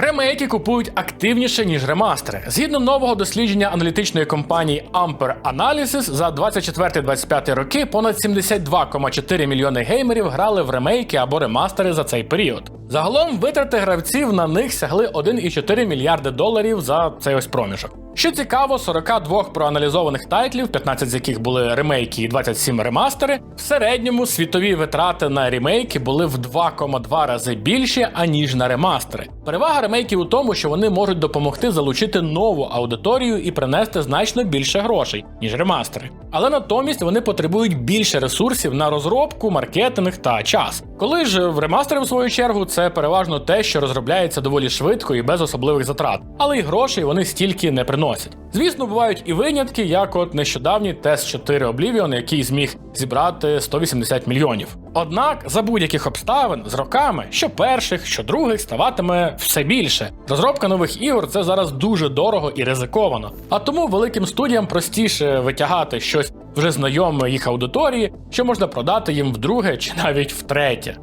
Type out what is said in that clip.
Ремейки купують активніше, ніж ремастери. Згідно нового дослідження аналітичної компанії Amper Analysis, за 24-25 роки понад 72,4 мільйони геймерів грали в ремейки або ремастери за цей період. Загалом витрати гравців на них сягли 1,4 мільярди доларів за цей ось проміжок. Що цікаво, 42 проаналізованих тайтлів, 15 з яких були ремейки і 27 ремастери, в середньому світові витрати на ремейки були в 2,2 рази більші, аніж на ремастери. Перевага ремейків у тому, що вони можуть допомогти залучити нову аудиторію і принести значно більше грошей, ніж ремастери. Але натомість вони потребують більше ресурсів на розробку, маркетинг та час. Коли ж в ремастери, в свою чергу, це переважно те, що розробляється доволі швидко і без особливих затрат, але й грошей вони стільки не приносять. Звісно, бувають і винятки, як от нещодавній тест 4 Oblivion, який зміг зібрати 180 мільйонів. Однак за будь-яких обставин з роками, що перших, що других, ставатиме все більше. Розробка нових ігор це зараз дуже дорого і ризиковано. А тому великим студіям простіше витягати щось вже знайоме їх аудиторії, що можна продати їм вдруге чи навіть втретє.